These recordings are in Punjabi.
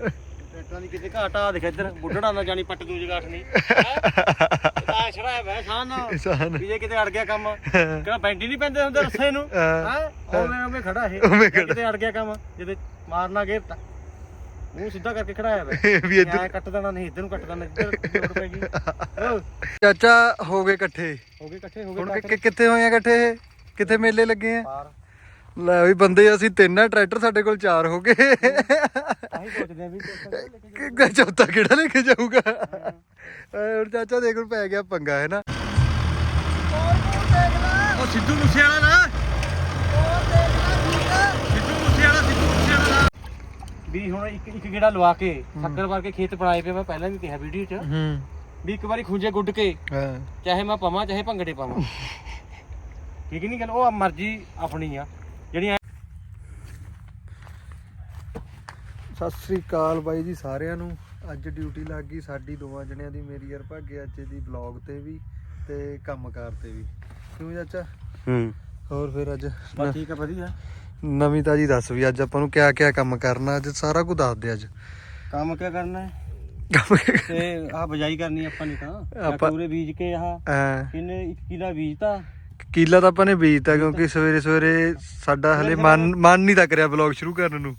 ਟਰੈਕਟਰਾਂ ਦੀ ਕਿਤੇ ਘਾਟਾ ਦੇਖ ਇੱਧਰ ਬੁੱਢੜਾ ਨਾ ਜਾਣੀ ਪੱਟ ਦੂਜ ਗਾਠ ਨਹੀਂ। ਤਾਂ ਛੜਾ ਹੈ ਸਾਨ ਇਨਸਾਨ ਵੀ ਜੇ ਕਿਤੇ ਅੜ ਗਿਆ ਕੰਮ ਕਿਹੜਾ ਬੈਂਡੀ ਨਹੀਂ ਪੈਂਦੇ ਹੁੰਦੇ ਰੱਸੇ ਨੂੰ। ਹਾਂ। ਹੈ ਉਵੇਂ ਉਵੇਂ ਖੜਾ ਇਹ। ਉਵੇਂ ਖੜਾ। ਕਿਤੇ ਅੜ ਗਿਆ ਕੰਮ ਜਿਹਦੇ ਮਾਰਨਾ ਗੇਰ ਤਾਂ। ਉਹ ਸਿੱਧਾ ਕਰਕੇ ਖੜਾਇਆ ਵੇ। ਵੀ ਇੱਧਰ ਐ ਕੱਟ ਦੇਣਾ ਨਹੀਂ ਇੱਧਰ ਨੂੰ ਕੱਟ ਦੇਣਾ ਇੱਧਰ ਜੋੜ ਪੈ ਗਈ। ਓ, ਚਾਚਾ ਹੋ ਗਏ ਇਕੱਠੇ। ਹੋ ਗਏ ਇਕੱਠੇ ਹੋ ਗਏ ਕਿੱਥੇ ਹੋਏ ਆ ਇਕੱਠੇ ਇਹ? ਕਿੱਥੇ ਮੇਲੇ ਲੱਗੇ ਆ? ਲੈ ਵੀ ਬੰਦੇ ਅਸੀਂ ਤਿੰਨ ਆ ਟਰੈਕਟਰ ਸਾਡੇ ਕੋਲ ਚਾਰ ਹੋ ਗਏ। ਆਹੀ ਸੋਚਦੇ ਆ ਵੀ ਚੌਥਾ ਕਿਹੜਾ ਲੈ ਕੇ ਜਾਈਏ। ਕਿ ਚੌਥਾ ਕਿਹੜਾ ਲੈ ਕੇ ਜਾਊਗਾ? ਹੁਣ ਚਾਚਾ ਦੇਖ ਹੁਣ ਪੈ ਗਿਆ ਪੰਗਾ ਹੈ ਨਾ? ਉਹ ਸਿੱਧੂ ਮੂਸੇ ਵਾਲਾ ਨਾ ਸਿੱਧੂ ਮੂਸੇ ਵਾਲਾ ਸਿੱਧੂ ਮੂਸੇ ਵਾਲਾ ਵੀ ਹੁਣ ਇੱਕ ਇੱਕ ਗੇੜਾ ਲਵਾ ਕੇ ਠੱਕਰ ਮਾਰ ਕੇ ਖੇਤ ਬਣਾਏ ਪਏ ਮੈਂ ਪਹਿਲਾਂ ਵੀ ਕਿਹਾ ਵੀਡੀਓ 'ਚ ਹੂੰ। ਵੀ ਇੱਕ ਵਾਰੀ ਖੁੰਝੇ ਗੁੱਡ ਕੇ ਹਾਂ। ਚਾਹੇ ਮੈਂ ਪਵਾਂ ਚਾਹੇ ਭੰਗੜੇ ਪਾਵਾਂ। ਠੀਕ ਨਹੀਂ ਗੱਲ ਉਹ ਮਰਜ਼ੀ ਆਪਣੀ ਆ। ਜਿਹੜੀ ਐਂ ਸਤਿ ਸ੍ਰੀ ਅਕਾਲ ਬਾਈ ਜੀ ਸਾਰਿਆਂ ਨੂੰ। ਅੱਜ ਡਿਊਟੀ ਲੱਗ ਗਈ ਸਾਡੀ ਦੋਵਾਂ ਜਣਿਆਂ ਦੀ ਮੇਰੀ ਯਾਰ ਭਾਗੇ ਅੱਜ ਦੀ ਵਲੌਗ ਤੇ ਵੀ ਤੇ ਕੰਮਕਾਰ ਤੇ ਵੀ। ਕਿਉਂ ਚਾਚਾ? ਹੂੰ। ਹੋਰ ਫਿਰ ਅੱਜ ਬਸ ਠੀਕ ਆ ਵਧੀਆ। ਨਵੀਂ ਤਾਜੀ ਦੱਸ ਵੀ ਅੱਜ ਆਪਾਂ ਨੂੰ ਕਿਆ ਕਿਆ ਕੰਮ ਕਰਨਾ ਅੱਜ ਸਾਰਾ ਕੁਝ ਦੱਸ ਦੇ ਅੱਜ। ਕੰਮ ਕੀ ਕਰਨਾ? ਹੈ ਤੇ ਆਹ ਬਜਾਈ ਕਰਨੀ ਆਪਾਂ ਨੇ ਤਾਂ। ਆਪਾਂ- ਪੂਰੇ ਬੀਜ ਕੇ ਆਹ ਅਹ, ਕਿੰਨੇ 1 ਕਿਲਾ ਬੀਜਤਾ। ਕੀਲਾ ਤਾਂ ਆਪਾਂ ਨੇ ਬੀਜਤਾ ਕਿਉਂਕਿ ਸਵੇਰੇ ਸਵੇਰੇ ਸਾਡਾ ਹਲੇ ਮਨ ਮਨ ਨਹੀਂ ਲੱਗ ਰਿਹਾ ਵਲੌਗ ਸ਼ੁਰੂ ਕਰਨ ਨੂੰ।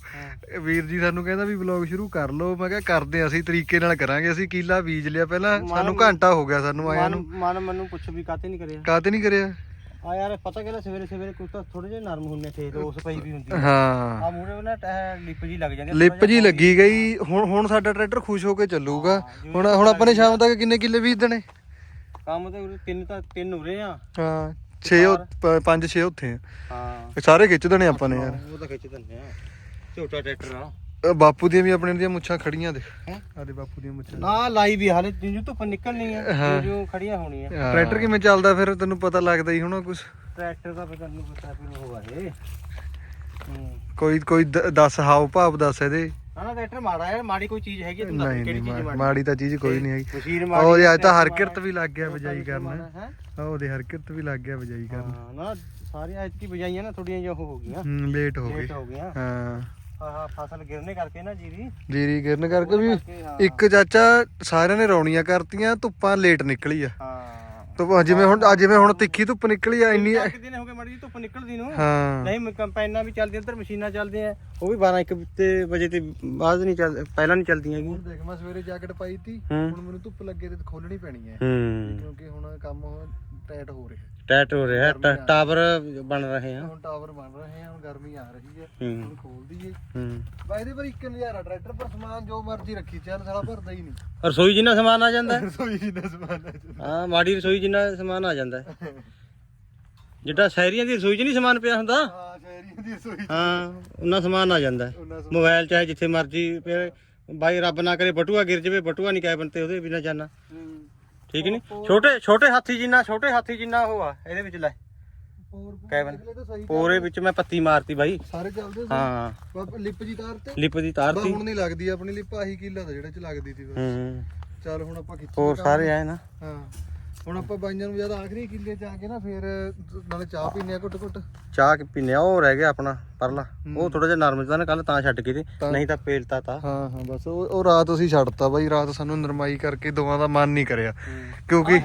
ਵੀਰ ਜੀ ਸਾਨੂੰ ਕਹਿੰਦਾ ਵੀ ਵਲੌਗ ਸ਼ੁਰੂ ਕਰ ਲਓ। ਮੈਂ ਕਿਹਾ ਕਰਦੇ ਹਾਂ ਅਸੀਂ ਤਰੀਕੇ ਨਾਲ ਕਰਾਂਗੇ ਅਸੀਂ। ਕੀਲਾ ਬੀਜ ਲਿਆ ਪਹਿਲਾਂ। ਸਾਨੂੰ ਘੰਟਾ ਹੋ ਗਿਆ ਸਾਨੂੰ ਆਇਆ ਨੂੰ। ਮਨ ਮੈਨੂੰ ਪੁੱਛ ਵੀ ਕਾਤੇ ਨਹੀਂ ਕਰਿਆ। ਕਾਤੇ ਨਹੀਂ ਕਰਿਆ? ਆ ਯਾਰ ਪਤਾ ਕਿਹਦਾ ਸਵੇਰੇ ਸਵੇਰੇ ਕੁਝ ਤਾਂ ਥੋੜੇ ਜਿਹੇ ਨਰਮ ਹੁੰਨੇ ਖੇਤ ਉਸ ਪਈ ਵੀ ਹੁੰਦੀ ਆ। ਹਾਂ। ਆਹ ਮੂਰੇ ਨਾ ਟਹਿ ਲਿਪ ਜੀ ਲੱਗ ਜਾਂਦੀ ਆ, ਲਿਪ ਜੀ ਲੱਗੀ ਗਈ। ਹੁਣ ਹੁਣ ਸਾਡਾ ਟਰੈਕਟਰ ਖੁਸ਼ ਹੋ ਕੇ ਚੱਲੂਗਾ। ਹੁਣ ਹੁਣ ਆਪਾਂ ਨੇ ਸ਼ਾਮ ਤੱਕ ਕਿੰਨੇ ਕਿੱਲੇ ਬੀਜ ਦੇਣੇ? ਕੰਮ ਤੇ ਤਿੰਨ ਤਾਂ ਤਿੰਨ ਉਰੇ ਆ। ਹਾਂ। 6 5 6 ਉੱਥੇ ਆ। ਹਾਂ। ਇਹ ਸਾਰੇ ਖਿੱਚ ਦੇਣੇ ਆਪਾਂ ਨੇ ਯਾਰ। ਉਹ ਤਾਂ ਖਿੱਚ ਦਿੰਦੇ ਆ। ਛੋਟਾ ਟਰੈਕਟਰ ਆ। ਬਾਪੂ ਦੀਆਂ ਵੀ ਆਪਣੇ ਦੀਆਂ ਮੁੱਛਾਂ ਖੜੀਆਂ ਦੇਖ। ਹੈਂ? ਆਦੇ ਬਾਪੂ ਦੀਆਂ ਮੁੱਛਾਂ। ਨਾ ਲਾਈ ਵੀ ਹਾਲੇ ਜਿਉਂ ਧੁੱਪ ਨਿਕਲਣੀ ਆ ਹਾਂ। ਜਿਉਂ ਖੜੀਆਂ ਹੋਣੀਆਂ। ਟਰੈਕਟਰ ਕਿਵੇਂ ਚੱਲਦਾ ਫਿਰ ਤੈਨੂੰ ਪਤਾ ਲੱਗਦਾ ਹੀ ਹੋਣਾ ਕੁਝ ਟਰੈਕਟਰ ਦਾ ਪਤਾ ਨਹੀਂ ਪਤਾ ਉਹ ਆ ਇਹ। ਹੂੰ। ਕੋਈ ਕੋਈ ਦ- ਦੱਸ ਹਾਵ ਭਾਵ ਦੱਸ ਇਹਦੇ। ਨਾ ਨਾ ਟਰੈਕਟਰ ਮਾੜਾ ਹੈ ਮਾੜੀ ਕੋਈ ਚੀਜ਼ ਹੈਗੀ ਤੂੰ ਦੱਸ ਨਹੀਂ ਕਿਹੜੀ ਚੀਜ਼ ਮਾੜੀ ਮਾੜੀ ਤਾਂ ਚੀਜ਼ ਕੋਈ ਨਹੀਂ ਹੈਗੀ। ਮਸ਼ੀਨ ਉਹ ਮਾੜੀ ਉਹਦੇ ਆ, ਅੱਜ ਤਾਂ ਟਰੈਕਟਰ ਹਰਕਿਰਤ ਵੀ ਲੱਗ ਗਿਆ ਬਜਾਈ ਕਰਨ। ਹੈ ਆ ਉਹਦੇ ਹਰਕਿਰਤ ਵੀ ਲੱਗ ਗਿਆ ਬਜਾਈ ਕਰਨ। ਹਾਂ ਨਾ ਸਾਰੀਆਂ ਐਤਕੀ ਬਜਾਈਆਂ ਨਾ ਥੋੜੀਆਂ ਜਿਹਾ ਉਹ ਹੋ ਗਈਆਂ। ਹੂੰ ਲੇਟ ਹੋ ਗਏ ਲੇਟ ਹੋ ਗਈਆਂ। ਹਾਂ। ਆਹ ਫਸਲ ਗਿਰਨੇ ਕਰਕੇ ਨਾ ਜੀਰੀ। ਜੀਰੀ ਗਿਰਨ ਕਰਕੇ ਵੀ ਕਰਕੇ, ਹਾਂ। ਇੱਕ ਚਾਚਾ ਸਾਰਿਆਂ ਨੇ ਰੌਣੀਆਂ ਕਰਤੀਆਂ ਧੁੱਪਾਂ ਲੇਟ ਨਿਕਲੀ ਆ। ਹਾਂ। ਧੁੱਪ ਜਿਵੇਂ ਹੁਣ ਅੱਜ ਜਿਵੇਂ ਹੁਣ ਤਿੱਖੀ ਧੁੱਪ ਨਿਕਲੀ ਆ ਇੰਨੀ ਚਾਰ ਕੁ ਦਿਨ ਹੋ ਗਏ ਮੜੀ ਧੁੱਪ ਨਿਕਲਦੀ ਨੂੰ। ਹਾਂ। ਨਹੀਂ ਕੰਪਾਈਨਾਂ ਵੀ ਚੱਲਦੀਆਂ ਇੱਧਰ ਮਸ਼ੀਨਾਂ ਚੱਲਦੀਆਂ ਉਹ ਵੀ 12 1 ਤੇ ਵਜੇ ਤੇ ਬਾਅਦ ਨਹੀਂ ਚੱਲ ਪਹਿਲਾਂ ਨਹੀਂ ਚੱਲਦੀਆਂ ਹੁਣ ਦੇਖ ਮੈਂ ਸਵੇਰੇ ਜੈਕਟ ਪਾਈ ਤੀ। ਹੁਣ ਮੈਨੂੰ ਧੁੱਪ ਲੱਗੇ ਤੇ ਖੋਲਣੀ ਪੈਣੀ ਹੈ ਹੂੰ। ਕਿਉਂਕਿ ਹੁਣ ਕੰਮ ਟਾਈਟ ਹੋ ਰਿਹਾ। ਟੈਟ ਹੋ ਰਿਹਾ ਟ- ਟਾਵਰ ਬਣ ਰਹੇ ਆ। ਹੁਣ ਟਾਵਰ ਬਣ ਰਹੇ ਆ ਹੁਣ ਗਰਮੀ ਆ ਰਹੀ ਹੈ। ਹੂੰ। ਹੁਣ ਖੋਲ ਦਈਏ। ਹੂੰ। ਬਾਈ ਦੇ ਪਰ ਇੱਕ ਨਜ਼ਾਰਾ ਟਰੈਕਟਰ ਪਰ ਸਮਾਨ ਜੋ ਮਰਜ਼ੀ ਰੱਖੀ ਚੱਲ ਸਾਲਾ ਭਰਦਾ ਹੀ ਨਹੀਂ। ਰਸੋਈ ਜਿੰਨਾ ਸਮਾਨ ਆ ਜਾਂਦਾ ਹੈ। ਰਸੋਈ ਜਿੰਨਾ ਸਮਾਨ ਆ ਜਾਂਦਾ। ਹਾਂ ਮਾੜੀ ਰਸੋਈ ਜਿੰਨਾ ਸਮਾਨ ਆ ਜਾਂਦਾ ਹੈ। ਜਿੱਦਾਂ ਸ਼ਹਿਰੀਆਂ ਦੀ ਰਸੋਈ 'ਚ ਨਹੀਂ ਸਮਾਨ ਪਿਆ ਹੁੰਦਾ? ਹਾਂ ਸ਼ਹਿਰੀਆਂ ਦੀ ਰਸੋਈ ਹਾਂ ਉਹਨਾਂ ਸਮਾਨ ਆ ਜਾਂਦਾ ਹੈ। ਉਹਨਾਂ ਸਮਾਨ। ਮੋਬਾਈਲ ਚਾਹੇ ਜਿੱਥੇ ਮਰਜ਼ੀ ਬਾਈ ਰੱਬ ਨਾ ਕਰੇ ਬਟੂਆ ਗਿਰ ਜਵੇ ਬਟੂਆ ਨਹੀਂ ਕੈਬਨ ਤੇ ਉਹਦੇ ਬਿਨਾ ਜਾਣਾ। ਹੂੰ। ਠੀਕ ਨਹੀਂ? ਛੋਟੇ ਛੋਟੇ ਹਾਥੀ ਜਿੰਨਾ ਛੋਟੇ ਹਾਥੀ ਜਿੰਨਾ ਉਹ ਆ ਇਹਦੇ ਵਿੱਚ ਲੈ। ਕੈਬਨ। ਪੂਰੇ ਵਿੱਚ ਮੈਂ ਪੱਤੀ ਮਾਰਤੀ ਬਾਈ। ਸਾਰੇ ਚੱਲਦੇ ਸੀ? ਹਾਂ। ਲਿਪ ਜੀ ਤਾਰ ਤੇ ਲਿਪ ਦੀ ਤਾਰ ਤੀ ਹੁਣ ਨਹੀਂ ਲੱਗਦੀ ਆਪਣੀ ਲਿਪ ਆਹੀ ਕੀਲਾ ਦਾ ਜਿਹੜਾ ਚ ਲੱਗਦੀ ਸੀ ਬਸ। ਹੂੰ। ਚੱਲ ਹੁਣ ਆਪਾਂ ਖਿੱਚੀ ਹੋਰ ਸਾਰੇ ਆਏ ਨਾ। ਹਾਂ। ਹੁਣ ਆਪਾਂ ਬਾਈਆਂ ਨੂੰ ਜਦ ਆਖਰੀ ਕਿੱਲੇ ਚ ਆ ਕੇ ਨਾ ਫਿਰ ਨਾਲੇ ਚਾਹ ਪੀਨੇ ਆ ਘੁੱਟ ਘੁੱਟ ਚਾਹ ਕਿ ਪੀਨੇ ਆ? ਉਹ ਰਹਿ ਗਿਆ ਆਪਣਾ ਪਰਲਾ। ਉਹ ਥੋੜਾ ਜਿਹਾ ਨਰਮ ਜਿਹਾ ਨਾ ਕੱਲ ਤਾਂ ਛੱਡ ਕੇ ਤੇ ਨਹੀਂ ਤਾਂ ਪੇਲਤਾ ਤਾ। ਹਾਂ ਹਾਂ ਬਸ ਉਹ ਉਹ ਰਾਤ ਅਸੀਂ ਛੱਡਤਾ ਬਾਈ ਰਾਤ ਸਾਨੂੰ ਨਰਮਾਈ ਕਰਕੇ ਦੋਵਾਂ ਦਾ ਮਨ ਨਹੀਂ ਕਰਿਆ। ਕਿਉਂਕਿ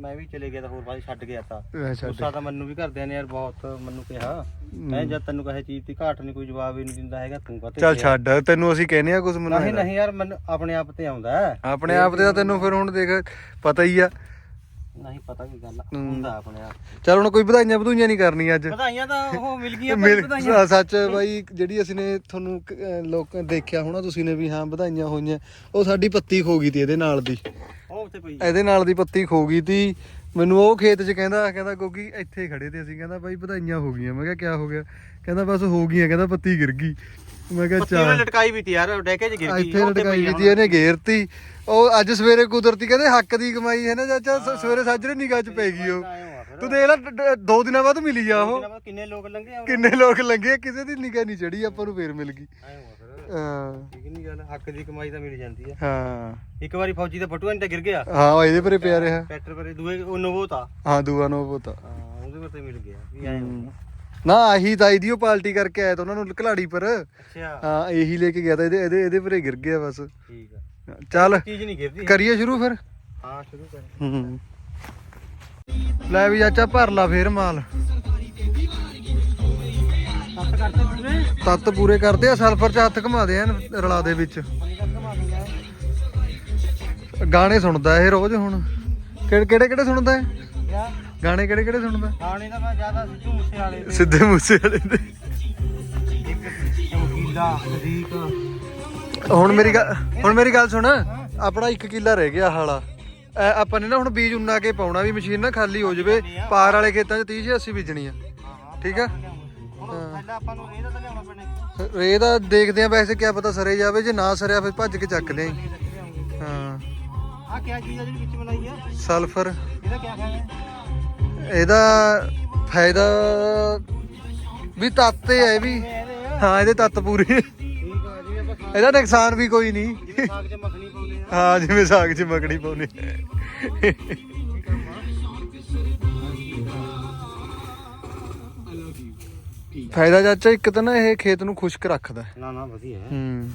ਮੈਂ ਵੀ ਚਲੇ ਗਿਆ ਤਾਂ ਹੋਰ 'ਚ ਛੱਡ ਗਿਆ ਤਾਂ ਗੁੱਸਾ ਤਾਂ ਮੈਨੂੰ ਵੀ ਕਰਦਿਆਂ ਨੇ ਯਾਰ ਬਹੁਤ ਮੈਨੂੰ ਕਿਹਾ। ਮੈਂ ਜਦ ਤੈਨੂੰ ਕਹੇ ਚੀਜ਼ ਦੀ ਘਾਟ ਨਹੀਂ ਕੋਈ ਜਵਾਬ ਹੀ ਨਹੀਂ ਦਿੰਦਾ ਹੈਗਾ ਤੂੰ ਕਹਤੇ ਚੱਲ ਛੱਡ ਤੈਨੂੰ ਅਸੀਂ ਕਹਿੰਦੇ ਆ ਕੁਝ ਮੈਨੂੰ ਨਹੀਂ ਨਹੀਂ ਯਾਰ ਮੈਨੂੰ ਆਪਣੇ ਆਪ ਤੇ ਆਉਂਦਾ। ਆਪਣੇ ਆਪ ਤਾਂ ਤੈਨੂੰ ਫਿਰ ਹੁਣ ਦੇਖ ਪਤਾ ਹੀ ਆ। ਨਹੀਂ ਪਤਾ ਕੀ ਗੱਲ ਆ, ਹੁੰਦਾ ਆਪਣੇ ਆਪ ਚੱਲ ਹੁਣ ਕੋਈ ਵਧਾਈਆਂ ਵਧੂਈਆਂ ਨਹੀਂ ਕਰਨੀ ਅੱਜ। ਵਧਾਈਆਂ ਤਾਂ ਉਹ ਮਿਲ ਗਈਆਂ ਭਾਈ ਵਧਾਈਆਂ। ਸੱਚ ਬਾਈ ਜਿਹੜੀ ਅਸੀਂ ਨੇ ਤੁਹਾਨੂੰ ਕ- ਅਹ ਲੋਕ ਦੇਖਿਆ ਹੋਣਾ ਤੁਸੀਂ ਨੇ ਵੀ ਹਾਂ ਵਧਾਈਆਂ ਹੋਈਆਂ। ਉਹ ਸਾਡੀ ਪੱਤੀ ਖੋ ਗਈ ਤੀ ਇਹਦੇ ਨਾਲ ਦੀ। ਉਹ ਉੱਤੇ ਪਈ ਇਹਦੇ ਨਾਲ ਦੀ ਪੱਤੀ ਖੋ ਗਈ ਤੀ। ਮੈਨੂੰ ਉਹ ਖੇਤ 'ਚ ਕਹਿੰਦਾ ਕਹਿੰਦਾ ਗੋਗੀ ਇੱਥੇ ਖੜੇ ਤੇ ਅਸੀਂ। ਕਹਿੰਦਾ ਬਾਈ ਵਧਾਈਆਂ ਹੋ ਗਈਆਂ। ਮੈਂ ਕਿਹਾ ਕਿਆ ਹੋ ਗਿਆ? ਕਹਿੰਦਾ ਬਸ ਹੋ ਗਈਆਂ ਕਹਿੰਦਾ ਪੱਤੀ ਗਿਰ ਗਈ। ਮੈਂ ਕਿਹਾ ਪੱਤੀ ਉਹਨੇ ਚੱਲ ਲਟਕਾਈ ਵੀ ਤੀ ਯਾਰ ਡੈਕੇ 'ਚ ਗਿਰ ਗਈ ਇੱਥੇ ਉੱਤੇ ਲਟਕਾਈ ਪਈ ਆ। ਵੀ ਤੀ ਇਹਨੇ ਘੇਰਤੀ। ਉਹ ਅੱਜ ਸਵੇਰੇ ਕੁਦਰਤੀ ਕਹਿੰਦੇ ਹੱਕ ਦੀ ਕਮਾਈ ਹੈ ਨਾ ਚਾਚਾ ਸ- ਸਵੇਰੇ ਸਾਜਰੇ ਨਿਗਾਹ 'ਚ ਪੈ ਗਈ ਉਹ। ਤੂੰ ਦੇਖ ਲੈ ਡ- ਡ- ਦੋ ਦਿਨਾਂ ਬਾਅਦ ਮਿਲੀ ਜਾ ਉਹ। ਕਿੰਨੇ- ਕਿੰਨੇ ਲੋਕ ਲੰਘੇ ਆ? ਕਿੰਨੇ ਲੋਕ ਲੰਗੇ ਕਿਸੇ ਦੀ ਨਿਗਾਹ ਨਹੀਂ ਚੜੀ ਆਪਾਂ ਨੂੰ ਫੇਰ ਮਿਲ ਗਈ। ਆਏ ਹੋਆ ਫਿਰ। ਹਾਂ। ਠੀਕ ਨਹੀਂ ਗੱਲ ਹੱਕ ਦੀ ਕਮਾਈ ਤਾਂ ਮਿਲ ਜਾਂਦੀ ਆ। ਹਾਂ। ਇੱਕ ਵਾਰੀ ਫੌਜੀ ਦਾ ਬਟੂਆ ਨਹੀਂ ਤਾਂ ਗਿਰ ਗਿਆ। ਹਾਂ ਉਹ ਇਹਦੇ ਪਰੇ ਪਿਆ ਰਿਹਾ। ਟਰੈਕਟਰ ਪਰੇ ਦੂਏ ਉਹ ਨਵੋ ਤਾ ਹਾਂ ਦੂਆ ਨੂੰ ਪਤਾ ਹਾਂ ਉਹਦੇ ਪਰ ਤੇ ਮਿਲ ਗਿਆ ਵੀ ਆਏ ਹੋਏ। ਨਾ ਆਹੀ ਤਾਈ ਦੀ ਉਹ ਪਾਲਟੀ ਕਰਕੇ ਆਇਆ ਤਾਂ ਉਹਨਾਂ ਨੂੰ ਘਲਾੜੀ ਪਰ। ਅੱਛਾ। ਹਾਂ ਇਹੀ ਲੈ ਕੇ ਗਿਆ ਤਾਂ ਇਹਦੇ ਇਹਦੇ ਇਹਦੇ ਪਰੇ ਗਿਰ ਗਿਆ ਬਸ। ਠੀਕ ਆ। ਚੱਲ ਚੀਜ਼ ਨਹੀਂ ਗਿਰਦੀ। ਕਰੀਏ ਸ਼ੁਰੂ ਫਿਰ? ਹਾਂ ਸ਼ੁਰੂ ਕਰ ਹੂੰ ਲੈ ਵੀ ਚਾਚਾ ਭਰ ਲਾ ਫੇਰ ਮਾਲ। ਤੱਤ ਪੂਰੇ ਕਰਦੇ ਆ ਸਲਫਰ ਚ ਹੱਥ ਘੁਮਾਦੇ ਆ ਰਲਾ ਦੇ ਵਿੱਚ। ਗਾਣੇ ਸੁਣਦਾ ਇਹ ਰੋਜ਼ ਹੁਣ। ਕਿਹੜੇ ਕਿਹੜੇ ਕਿਹੜੇ ਸੁਣਦਾ ਹੈ ਗਾਣੇ ਕਿਹੜੇ ਕਿਹੜੇ ਸੁਣਦਾ? ਗਾਣੇ ਤਾਂ ਮੈਂ ਜ਼ਿਆਦਾ ਸਿੱਧੂ ਮੂਸੇ ਵਾਲੇ ਦੇ। ਸਿੱਧੇ ਮੂਸੇ ਵਾਲੇ ਦੇ ਚਮਕੀਲਾ ਸਦੀਕ ਹੁਣ ਮੇਰੀ ਗੱਲ ਹੁਣ ਮੇਰੀ ਗੱਲ ਸੁਣ। ਆਪਣਾ 1 ਕਿੱਲਾ ਰਹਿ ਗਿਆ ਹਾਲਾ ਆਪਾਂ ਨੇ ਨਾ ਹੁਣ ਬੀਜ ਉਨਾ ਕੇ ਪਾਉਣਾ ਵੀ ਮਸ਼ੀਨ ਨਾ ਖਾਲੀ ਹੋ ਜਾਵੇ। ਪਾਰ ਵਾਲੇ ਖੇਤਾਂ 'ਚ 30 80 ਬੀਜਣੀ ਆ। ਠੀਕ ਆ? ਹੁਣ ਪਹਿਲਾਂ ਆਪਾਂ ਨੂੰ ਇਹਦਾ ਤਾਂ ਲਿਆਉਣਾ ਪੈਣਾ ਇਹ ਤਾਂ ਦੇਖਦੇ ਆ ਵੈਸੇ ਕਿਆ ਪਤਾ ਸਰੇ ਜਾਵੇ ਜੇ ਨਾ ਸਰਿਆ ਫਿਰ ਭੱਜ ਕੇ ਚੱਕ ਲਿਆਈ ਹਾਂ। ਆ ਕਿਆ ਚੀਜ਼ ਆ ਜਿਹੜੀ ਵਿੱਚ ਬਣਾਈ ਆ? ਸਲਫਰ। ਇਹਦਾ ਕਿਆ ਖਾਣਾ ਹੈ? ਇਹਦਾ ਫਾਇਦਾ ਵੀ ਤੱਤ ਹੀ ਵੀ। ਹਾਂ ਇਹਦੇ ਤੱਤ ਪੂਰੇ। ਇਹਦਾ ਨੁਕਸਾਨ ਵੀ ਕੋਈ ਨਹੀਂ। ਜਿਵੇਂ ਸਾਗ 'ਚ ਮੱਖਣੀ ਪਾਉਂਦੇ। ਆ ਹਾਂ ਜਿਵੇਂ ਸਾਗ 'ਚ ਮੱਕੜੀ ਪਾਉਨੇ ਫਾਇਦਾ ਚਾਚਾ ਇੱਕ ਤਾਂ ਨਾ ਇਹ ਖੇਤ ਨੂੰ ਖੁਸ਼ਕ ਰੱਖਦਾ। ਨਾ ਨਾ ਵਧੀਆ ਹੂੰ।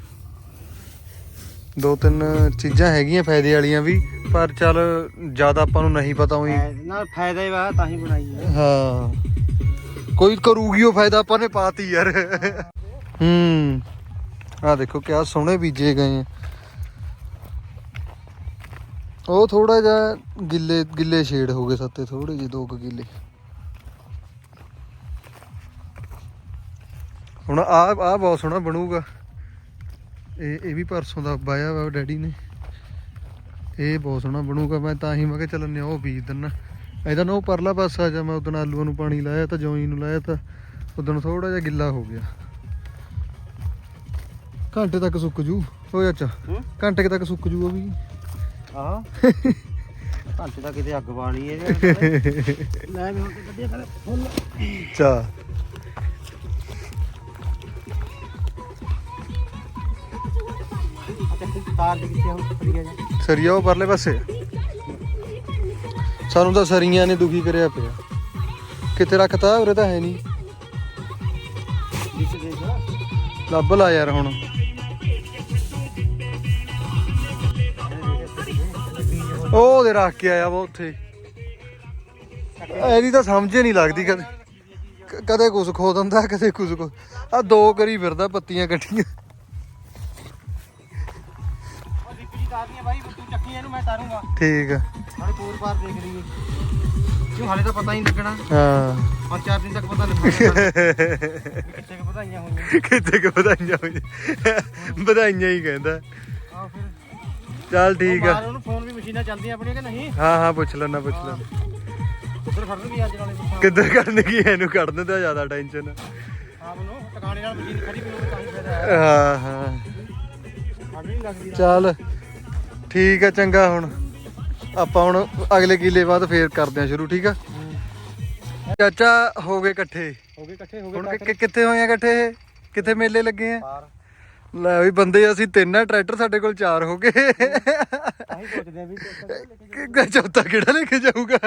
ਦੋ ਤਿੰਨ ਚੀਜ਼ਾਂ ਹੈਗੀਆਂ ਫਾਇਦੇ ਵਾਲੀਆਂ ਵੀ ਪਰ ਚੱਲ ਜ਼ਿਆਦਾ ਆਪਾਂ ਨੂੰ ਨਹੀਂ ਪਤਾ ਹੋਈ ਨਾਲ ਫਾਇਦਾ ਹੀ ਵਾ ਤਾਂ ਹੀ ਬਣਾਈ ਹੈ। ਹਾਂ। ਕੋਈ ਕਰੂਗੀ ਉਹ ਫਾਇਦਾ ਆਪਾਂ ਨੇ ਪਾਤੀ ਯਾਰ। ਹੂੰ। ਆ ਦੇਖੋ ਕਿਆ ਸੋਹਣੇ ਬੀਜੇ ਗਏ ਆ। ਉਹ ਥੋੜਾ ਜਿਹਾ ਗਿੱਲੇ ਗਿੱਲੇ ਸ਼ੇਡ ਹੋ ਗਏ ਸੱਤੇ ਥੋੜੇ ਜਿਹੇ ਦੋ ਕੁ ਗਿੱਲੇ। ਹੁਣ ਆ ਆ ਬਹੁਤ ਸੋਹਣਾ ਬਣੂਗਾ। ਇਹ ਇਹ ਵੀ ਪਰਸੋਂ ਦਾ ਬਾਇਆ ਵਾ ਡੈਡੀ ਨੇ। ਇਹ ਬਹੁਤ ਸੋਹਣਾ ਬਣੂਗਾ ਮੈਂ ਤਾਂ ਹੀ ਮੈਂ ਕਿਹਾ ਚੱਲ ਨੇ ਉਹ ਬੀਜ ਦਿੰਨਾ। ਇਹਦਾ ਨਾ ਉਹ ਪਰਲਾ ਪਾਸਾ ਜਾਂ ਮੈਂ ਉਦੋਂ ਆਲੂਆਂ ਨੂੰ ਪਾਣੀ ਲਾਇਆ ਤਾਂ ਜੌਈ ਨੂੰ ਲਾਇਆ ਤਾਂ ਉਦੋਂ ਥੋੜਾ ਜਿਹਾ ਗਿੱਲਾ ਹੋ ਗਿਆ। ਘੰਟੇ ਤੱਕ ਸੁੱਕ ਜੂ। ਓਏ ਅੱਛਾ ਹੂੰ? ਘੰਟੇ ਤੱਕ ਸੁੱਕ ਜੂ ਉਹ ਵੀ। ਆਹ। ਘੰਟੇ ਦਾ ਕਿਤੇ ਅੱਗ ਬਾਲੀ ਇਹਦੇ ਲੈ ਵੀ ਹੁਣ ਕੱਢਿਆ ਕਰ ਫੁੱਲ। ਚਾ। ਅੱਛਾ ਤਾਰ ਦੇ ਕਿੱਥੇ ਹੁਣ ਫੜੀਆ ਜਾ ਸਰੀਆ ਉਹ ਪਰਲੇ ਪਾਸੇ। ਸਾਨੂੰ ਤਾਂ ਸਰੀਆਂ ਨੇ ਦੁਖੀ ਕਰਿਆ ਪਿਆ। ਕਿਤੇ ਰੱਖਤਾ ਉਰੇ ਤਾਂ ਹੈ ਨਹੀਂ। ਵਿੱਚ ਦੇਖ ਲੱਭ ਲਾ ਯਾਰ ਹੁਣ। ਉਹ ਦੇ ਰੱਖ ਕੇ ਆਇਆ ਵਾ ਉੱਥੇ। ਇਹਦੀ ਤਾਂ ਸਮਝ ਹੀ ਨਹੀਂ ਲੱਗਦੀ ਕਦੇ। ਕ- ਕਦੇ ਕੁਝ ਖੋ ਦਿੰਦਾ, ਕਦੇ ਕੁਝ ਖੋ ਆ ਦੋ ਕਰੀ ਫਿਰਦਾ, ਪੱਤੀਆਂ ਕੱਟੀਆਂ ਉਹ ਦੀਪੀ ਜੀ ਤਾਰਦੀਆਂ ਬਾਈ ਤੂੰ ਚੱਕੀ ਇਹਨੂੰ ਮੈਂ ਤਾਰੂੰਗਾ। ਠੀਕ ਆ। ਹਾਲੇ ਪੂਰ ਪਾਰ ਦੇਖ ਲਈਏ। ਕਿਉਂ ਹਾਲੇ ਤਾਂ ਪਤਾ ਹੀ ਨਹੀਂ ਲੱਗਣਾ। ਹਾਂ। ਪੰਜ ਚਾਰ ਦਿਨ ਤੱਕ ਪਤਾ ਲੱਗੂਗਾ ਕਿੱਥੇ ਕੁ ਵਧਾਈਆਂ ਹੋਈਆਂ। ਕਿਤੇ ਕਿ ਵਧਾਈਆਂ ਹੋਈਆਂ। ਵਧਾਈਆਂ ਹੀ ਕਹਿੰਦਾ। ਆਹ ਫਿਰ। ਚੱਲ ਠੀਕ ਆ। ਮਾਰ ਉਹਨੂੰ ਫੋਨ ਵੀ ਮਸ਼ੀਨਾਂ ਚੱਲਦੀਆਂ ਆਪਣੀਆਂ ਕਿ ਨਹੀਂ? ਹਾਂ ਹਾਂ ਪੁੱਛ ਲੈਣਾ ਪੁੱਛ ਲੈਣਾ ਉੱਧਰ ਅੱਜ ਨਾਲੇ? ਕਿੱਧਰ ਕਰਨ ਕੀ ਇਹਨੂੰ ਕੱਢ ਦਿੰਦਾ ਜ਼ਿਆਦਾ ਟੈਨਸ਼ਨ ਆਪ ਨੂੰ ਟਿਕਾਣੇ ਨਾਲ ਮਸ਼ੀਨ ਖੜੀ ਵੀ ਹੋਵੇ ਤਾਂ ਹੀ ਫਾਇਦਾ। ਹੈ ਹਾਂ। ਹਾਂ ਅੱਗ ਨਹੀਂ ਲੱਗਦੀ। ਚੱਲ। ਠੀਕ ਆ ਚੰਗਾ ਹੁਣ। ਆਪਾਂ ਹੁਣ ਅਗਲੇ ਕੀਲੇ ਬਾਅਦ ਫੇਰ ਕਰਦੇ ਆ ਸ਼ੁਰੂ ਠੀਕ ਆ? ਚਾਚਾ ਹੋ ਗਏ ਇਕੱਠੇ। ਹੋ ਗਏ ਇਕੱਠੇ ਹੋ ਹੁਣ ਗਏ ਕਿ- ਕਿੱਥੇ ਹੋਏ ਆ ਇਕੱਠੇ ਇਹ? ਕਿੱਥੇ ਮੇਲੇ ਲੱਗੇ ਆ? ਪਾਰ ਲੈ ਵੀ ਬੰਦੇ ਅਸੀਂ ਤਿੰਨ ਆ ਟਰੈਕਟਰ ਸਾਡੇ ਕੋਲ ਚਾਰ ਹੋ ਗਏ। ਆਹੀ ਸੋਚਦੇ ਆ ਵੀ ਕਿ ਚੌਥਾ ਕਿਹੜਾ ਲੈ ਕੇ ਜਾਊਗਾ?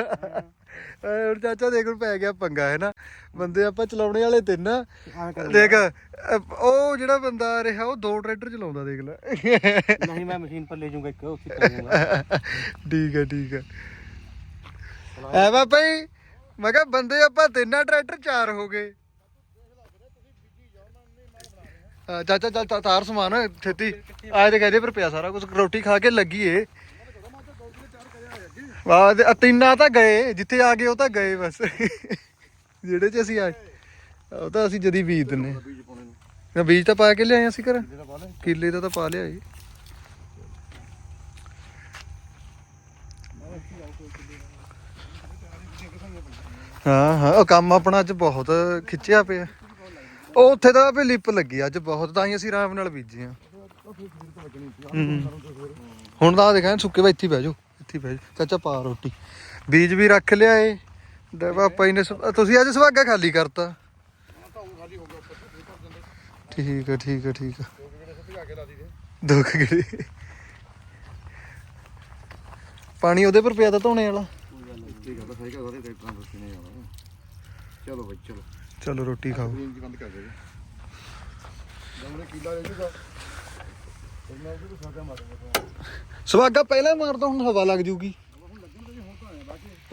ਹੁਣ ਚਾਚਾ ਦੇਖ ਹੁਣ ਪੈ ਗਿਆ ਪੰਗਾ ਹੈ ਨਾ ਬੰਦੇ ਆਪਾਂ ਚਲਾਉਣੇ ਵਾਲੇ ਤਿੰਨ ਆ ਦੇਖ ਉਹ ਜਿਹੜਾ ਬੰਦਾ ਆ ਰਿਹਾ ਉਹ ਦੋ ਟਰੈਕਟਰ ਚਲਾਉਂਦਾ ਦੇਖ ਲੈ। ਨਹੀਂ ਮੈਂ ਮਸ਼ੀਨ ਪਰ ਲੈ ਜਾਊਂਗਾ ਇੱਕ ਉੱਥੇ ਕਰ ਦੂੰਗਾ ਠੀਕ ਹੈ ਠੀਕ ਹੈ। ਐ ਬਾਬਾ ਜੀ ਮੈਂ ਕਿਹਾ ਬੰਦੇ ਆਪਾਂ ਤਿੰਨਾਂ ਟਰੈਕਟਰ ਚਾਰ ਹੋ ਗਏ। ਚਾਚਾ ਚੱਲ ਤਾ- ਤਾਰ ਸਮਾਨ ਛੇਤੀ। ਆਏ ਤੇ ਕਹਦੇ ਪਰ ਪਿਆ ਸਾਰਾ ਕੁਝ ਰੋਟੀ ਖਾ ਕੇ ਲੱਗੀਏ ਵਾਹ ਤੇ ਤਿੰਨਾਂ ਤਾਂ ਗਏ ਜਿੱਥੇ ਆ ਗਏ ਉਹ ਤਾਂ ਗਏ ਬਸ। ਜਿਹੜੇ ਚ ਅਸੀਂ ਆਏ ਉਹ ਤਾਂ ਅਸੀਂ ਜਦੀ ਬੀਜ ਦਿੰਨੇ ਨਾ ਬੀਜ ਤਾਂ ਪਾ ਕੇ ਲਿਆਏ ਅਸੀਂ ਘਰ। ਕਿੱਲੇ ਦਾ ਤਾਂ ਪਾ ਲਿਆ ਜੀ। ਹਾਂ ਹਾਂ ਉਹ ਕੰਮ ਆਪਣਾ ਅੱਜ ਬਹੁਤ ਖਿੱਚਿਆ ਪਿਆ। ਉਹ ਉੱਥੇ ਤਾਂ ਵੀ ਲਿਪ ਲੱਗੀ ਅੱਜ ਬਹੁਤ ਤਾਂ ਹੀ ਅਸੀਂ ਆਰਾਮ ਨਾਲ ਬੀਜੇ ਆ। ਹੁਣ ਤਾਂ ਦੇਖਾਂ ਸੁੱਕੇ ਵਾ ਇੱਥੇ ਹੀ ਬਹਿ ਜਾਓ। ਇੱਥੇ ਬਹਿ ਜਾਓ ਚਾਚਾ ਪਾ ਰੋਟੀ। ਬੀਜ ਵੀ ਰੱਖ ਲਿਆਏ ਤੇ ਪਾਪਾ ਜੀ ਨੇ ਸ- ਤੁਸੀਂ ਅੱਜ ਸੁਹਾਗਾ ਖਾਲੀ ਕਰਤਾ। ਠੀਕ ਹੈ ਠੀਕ ਹੈ ਠੀਕ ਹੈ ਦੋ ਕਿਹੜੇ? ਪਾਣੀ ਉਹਦੇ ਪਰ ਪਿਆ ਤਾਂ ਧੋਣੇ ਵਾਲਾ। ਚਲੋ ਬਈ ਚਲੋ। ਚਲੋ ਰੋਟੀ ਖਾਓ। ਜੀ ਬੰਦ ਕਰ ਦੇ ਜਮਨੇ ਕਿਲਾ ਲੈ ਜੂਗਾ ਫਿਰ ਮੈਂ ਉਹਨੂੰ ਸਾਗਾ ਮਾਰੂੰਗਾ ਸਵਾਗਾ ਪਹਿਲਾਂ ਮਾਰਦਾ ਹੁਣ ਹਵਾ ਲੱਗ ਜੂਗੀ।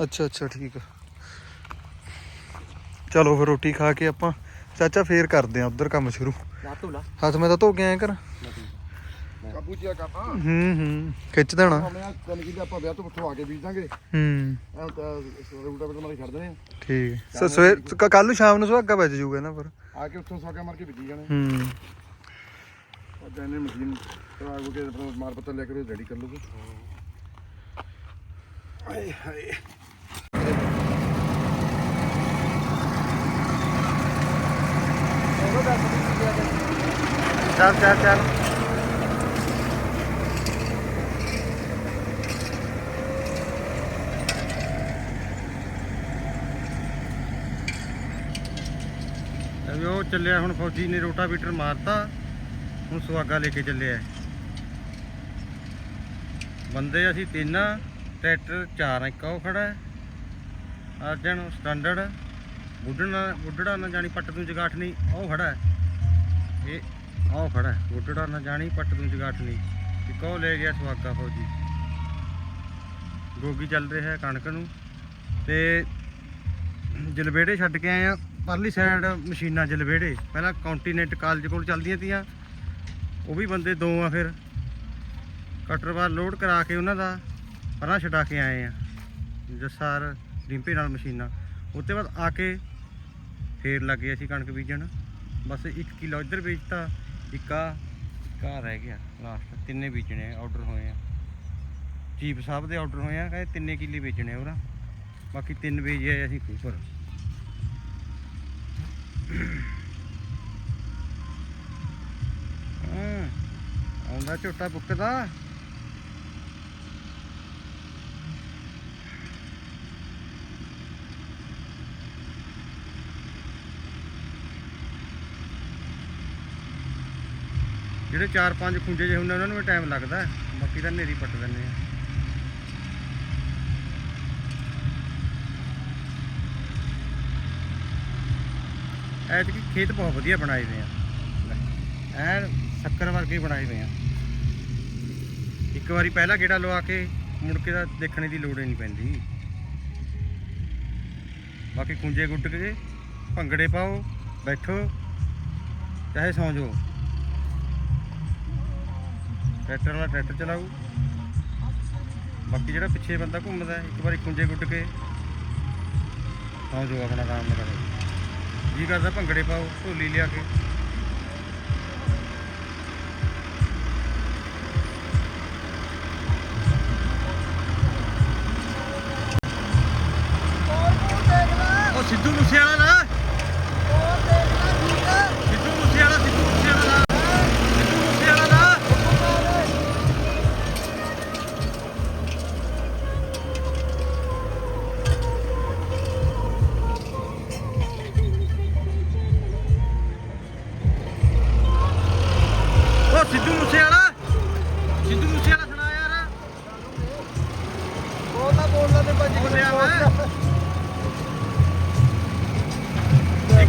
ਅੱਛਾ ਅੱਛਾ ਠੀਕ ਆ। ਚਲੋ ਫਿਰ ਰੋਟੀ ਖਾ ਕੇ ਆਪਾਂ ਚਾਚਾ ਫੇਰ ਕਰਦੇ ਆ ਉਧਰ ਕੰਮ ਸ਼ੁਰੂ। ਹੱਥ ਮੈਂ ਤਾਂ ਧੋ ਕੇ ਆਇਆ ਕਰ ਕਾਬੂ ਜਿਆ ਕਾਪਾ ਹੂੰ ਹੂੰ ਖਿੱਚ ਦੇਣਾ। ਹਮੇ ਆ ਕੱਲ ਕੀ ਆਪਾਂ ਵਿਆਹ ਤੋਂ ਉੱਥੋਂ ਆ ਕੇ ਬੀਜ ਦਾਂਗੇ ਹੂੰ। ਐ ਤਾਂ ਰੂਟਾ ਬਟਾ ਮਾਰੇ ਛੱਡ ਦੇਣੇ ਆ। ਠੀਕ। ਹੈ ਸਵੇਰ ਕੱਲ ਨੂੰ ਸ਼ਾਮ ਨੂੰ ਸੁਹਾਗਾ ਵੱਜ ਜੂਗਾ ਨਾ ਪਰ ਆ ਕੇ ਉੱਥੋਂ ਸਾਗਾ ਮਾਰ ਕੇ ਬੀਜੀ ਜਾਣੇ। ਹੂੰ। ਉਹ ਜਾਨੇ ਮਸ਼ੀਨ ਕਰਾ ਕੇ ਆਪਣਾ ਮਾਰ ਪੱਤਾ ਲੈ ਕੇ ਰੈਡੀ ਕਰ ਲੂਗੇ ਆਏ ਹਾਏ। ਚੱਲ ਚੱਲ ਚੱਲ। ਅਬੇ ਉਹ ਚੱਲਿਆ ਹੁਣ ਫੌਜੀ ਨੇ ਰੋਟਾਵੀਟਰ ਮਾਰਤਾ। ਹੁਣ ਸੁਹਾਗਾ ਲੈ ਕੇ ਚੱਲਿਆ ਬੰਦੇ ਅਸੀਂ ਤਿੰਨ ਟਰੈਕਟਰ ਚਾਰ ਇੱਕ ਉਹ ਖੜਾ ਹੈ। ਅਰਜਨ ਸਟੈਂਡਰਡ ਬੁੱਢਣਾ, ਬੁੱਢੜਾ ਨਾ ਜਾਣੀ ਪੱਟ ਤੂੰ ਜਗਾਠ ਨਹੀਂ ਉਹ ਖੜਾ ਇਹ ਉਹ ਖੜਾ ਬੁੱਢੜਾ ਨਾ ਜਾਣੀ ਪੱਟ ਤੂੰ ਜਗਾਠ ਨਹੀਂ। ਇੱਕ ਉਹ ਲੈ ਗਿਆ ਸੁਹਾਗਾ ਫੌਜੀ। ਗੋਗੀ ਚੱਲ ਰਿਹਾ ਹੈ ਕਣਕ ਨੂੰ। ਤੇ ਜਲਵੇੜੇ ਛੱਡ ਕੇ ਆਏ ਆ। ਪਰਲੀ ਸਾਈਡ ਮਸ਼ੀਨਾਂ ਜਲਵੇੜੇ। ਪਹਿਲਾਂ ਕੰਟੀਨੈਂਟ ਕਾਲਜ ਕੋਲ ਚੱਲਦੀਆਂ ਤੀਆਂ। ਉਹ ਵੀ ਬੰਦੇ ਦੋ ਆ ਫਿਰ। ਕਟਰ ਬਾਰ ਲੋਡ ਕਰਾ ਕੇ ਉਹਨਾਂ ਦਾ ਪਰਾਂ ਛਡਾ ਕੇ ਆਏ ਆ। ਜੱਸਾਰ ਡਿੰਪੇ ਨਾਲ ਮਸ਼ੀਨਾਂ। ਉੱਤੇ ਬਾਅਦ ਆ ਕੇ ਫੇਰ ਲੱਗੇ ਅਸੀਂ ਕਣਕ ਬੀਜਣ। ਬਸ 1 ਕਿਲੋ ਇੱਧਰ ਵੇਚਤਾ ਇੱਕ ਘਰ ਰਹਿ ਗਿਆ ਲਾਸਟ ਤਿੰਨੇ ਬੀਜਣੇ ਆਰਡਰ ਹੋਏ ਆ। ਚੀਫ ਸਾਹਿਬ ਦੇ ਆਰਡਰ ਹੋਏ ਆ, ਕਹਿੰਦੇ ਤਿੰਨੇ ਕਿੱਲੇ ਵੇਚਣੇ ਉਹਨਾਂ ਬਾਕੀ ਤਿੰਨ ਵੇਚੇ ਅਸੀਂ ਕੂਪਰ ਹਾਂ। ਆਉਂਦਾ ਝੋਟਾ ਬੁੱਕਦਾ। ਜਿਹੜੇ ਚਾਰ ਪੰਜ ਖੁੰਝੇ ਜਿਹੇ ਹੁੰਦੇ ਉਹਨਾਂ ਨੂੰ ਵੀ ਟਾਈਮ ਲੱਗਦਾ। ਬਾਕੀ ਤਾਂ ਨੇਰੀ ਪੱਟ ਦਿੰਦੇ ਆ। ਐਤਕੀ ਖੇਤ ਬਹੁਤ ਵਧੀਆ ਬਣਾਏ ਹੋਏ ਆ। ਐਨ ਸ਼ੱਕਰ ਵਰਗੇ ਬਣਾਏ ਹੋਏ ਆ। ਇੱਕ ਵਾਰੀ ਪਹਿਲਾਂ ਗੇੜਾ ਲਵਾ ਕੇ ਮੁੜ ਕੇ ਤਾਂ ਦੇਖਣੇ ਦੀ ਲੋੜ ਹੀ ਨਹੀਂ ਪੈਂਦੀ। ਬਾਕੀ ਕੁੰਜੇ ਗੁੱਟ ਕੇ ਭੰਗੜੇ ਪਾਓ, ਬੈਠੋ, ਚਾਹੇ ਸੌਂ ਜਾਓ। ਟਰੈਕਟਰ ਵਾਲਾ ਟਰੈਕਟਰ ਚਲਾਓ। ਬਾਕੀ ਜਿਹੜਾ ਪਿੱਛੇ ਬੰਦਾ ਘੁੰਮਦਾ, ਇੱਕ ਵਾਰੀ ਕੁੰਜੇ ਗੁੱਟ ਕੇ ਸੌਂ ਜਾਓ ਆਪਣਾ ਆਰਾਮ ਨਾਲ। ਕਰੋ ਜੀ ਕਰਦਾ ਭੰਗੜੇ ਪਾਓ, ਢੋਲੀ ਲਿਆ ਕੇ। ਉਹ